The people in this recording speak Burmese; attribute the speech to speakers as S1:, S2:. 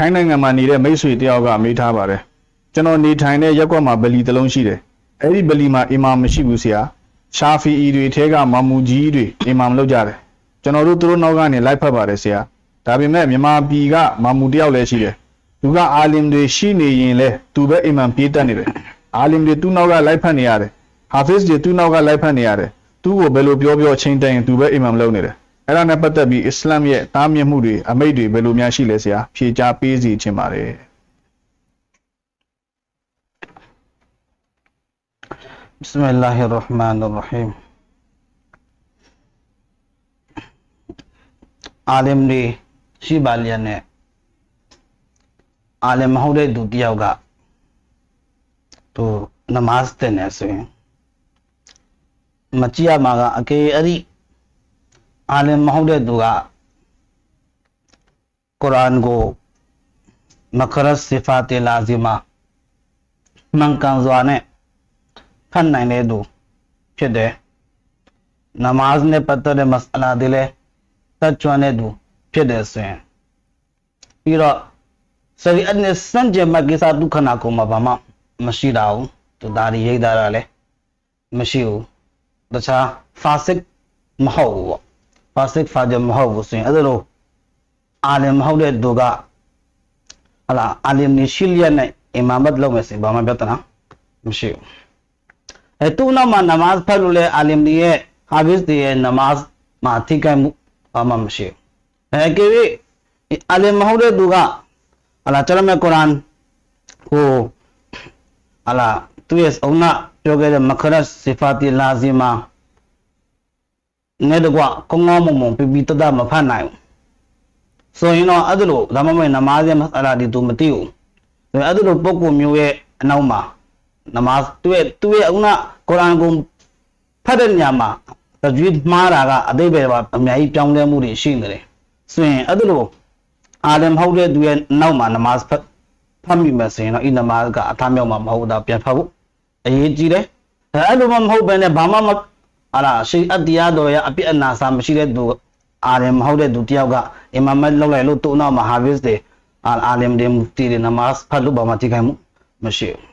S1: ထိုင်းနိုင်ငံမှာနေတဲ့မိတ်ဆွေတယောက်ကမေးထားပါတယ်ကျွန်တော်နေထိုင်တဲ့ရက်ကွက်မှာဗလီတစ်လုံးရှိတယ်အဲ့ဒီဗလီမှာအီမာမရှိဘူးဆရာရှာဖီအီတွေထဲကမာမူကြီးတွေအီမာမလုပ်ကြတယ်ကျွန်တော်တို့သူတို့နောက်ကနေလိုက်ဖက်ပါတယ်ဆရာဒါပေမဲ့မြန်မာပြည်ကမာမူတယောက်လည်းရှိတယ်သူကအာလင်တွေရှိနေရင်လဲသူပဲအီမန်ပြေးတတ်နေတယ်အာလင်တွေသူ့နောက်ကလိုက်ဖက်နေရတယ်ဟာဖစ်တွေသူ့နောက်ကလိုက်ဖက်နေရတယ်သူ့ကိုဘယ်လိုပြောပြောချင်းတိုင်ရင်သူပဲအီမန်လုပ်နေတယ် အဲ့ဒါနဲ့ပတ်သက်ပြီးအစ္စလာမ်ရဲ့တားမြစ်မှုတွေအမိတ်တွေဘယ်လိုများရှိလဲဆရာဖြေကြားပေးစီချင်ပါတယ်
S2: ဘစ္စမလာဟ်ရ်ရဟ်မာန်ရဟီမ်အာလမ်တွေရှိပါလျက်နဲ့အာလမ်မဟုတ်တဲ့သူတယောက်ကသူနမတ်တဲ့နေဆိုရင်မကြည့်ရမှာကအကေအဲ့ဒီ အာလမ်မဟုတ်တဲ့သူကကုရ်အာန်ကိုမကရတ်စီဖာတီလာဇီမာမှန်ကန်စွာနဲ့ဖတ်နိုင်တဲ့သူဖြစ်တယ်နမတ်နဲ့ပတ်သက်တဲ့မစအလာတွေလည်းတတ်ကျွမ်းတဲ့သူဖြစ်တယ်ဆိုရင်ပြီးတော့စရိအတ်နဲ့စံကြမကိစ္စဒုက္ခနာကိုမှဘာမှမရှိတာဘူးသူဒါရီရိတ်တာလည်းမရှိဘူးတခြားဖာစစ်မဟုတ်ဘူးပေါ့ ဖာစစ်ဖာဂျမဟုတ်ဘူးဆိုရင်အဲ့ဒါလိုအာလင်မဟုတ်တဲ့သူကဟလာအာလင်နီရှိလျက်နဲ့အီမာမတ်လုပ်မယ်ဆိုရင်ဘာမှပြဿနာမရှိဘူးအဲသူ့နောက်မှာနမတ်ဖတ်လို့လဲအာလင်ဒီရဲ့ဟာဘစ်ဒီရဲ့နမတ်မှာထိခိုက်မှုဘာမှမရှိဘူးအဲကေဝိအာလင်မဟုတ်တဲ့သူကဟာလာကျွန်တော်မဲ့ကုရ်အာန်ဟိုဟာလာသူရဲ့အုံနာပြောခဲ့တဲ့မခရတ်စီဖာတီလာဇီမာ နဲ့တကွကောင်းကောင်းမွန်မွန်ပြပြတတ်တတ်မဖတ်နိုင်ဘူးဆိုရင်တော့အဲ့ဒါလို့ဒါမှမဟုတ်နမားရဲ့မဆလာဒီသူမသိဘူးဆိုရင်အဲ့ဒါလို့ပုဂ္ဂိုလ်မျိုးရဲ့အနောက်မှာနမတ်သူရဲ့သူရဲ့အခုနကုရ်အာန်ကိုဖတ်တဲ့ညမှာတကြွေးမှားတာကအတိတ်ပဲပါအများကြီးပြောင်းလဲမှုတွေရှိနေတယ်ဆိုရင်အဲ့ဒါလို့အာလမ်ဟုတ်တဲ့သူရဲ့နောက်မှာနမတ်ဖတ်ဖတ်မိမယ်ဆိုရင်တော့ဤနမတ်ကအထားမြောက်မှာမဟုတ်တာပြန်ဖတ်ဖို့အရေးကြီးတယ်အဲအဲ့လိုမှမဟုတ်ဘဲနဲ့ဘာမှမ ဟာလာရှိအတ္တရားတော်ရဲ့အပြစ်အနာစာမရှိတဲ့သူအာလမ်မဟုတ်တဲ့သူတယောက်ကအီမာမတ်လောက်လိုက်လို့သူ့နောက်မှာဟာဗစ်တွေအာလမ်တွေမူတီတွေနမတ်ဖတ်လို့ဘာမှထိခိုက်မှုမရှိဘူး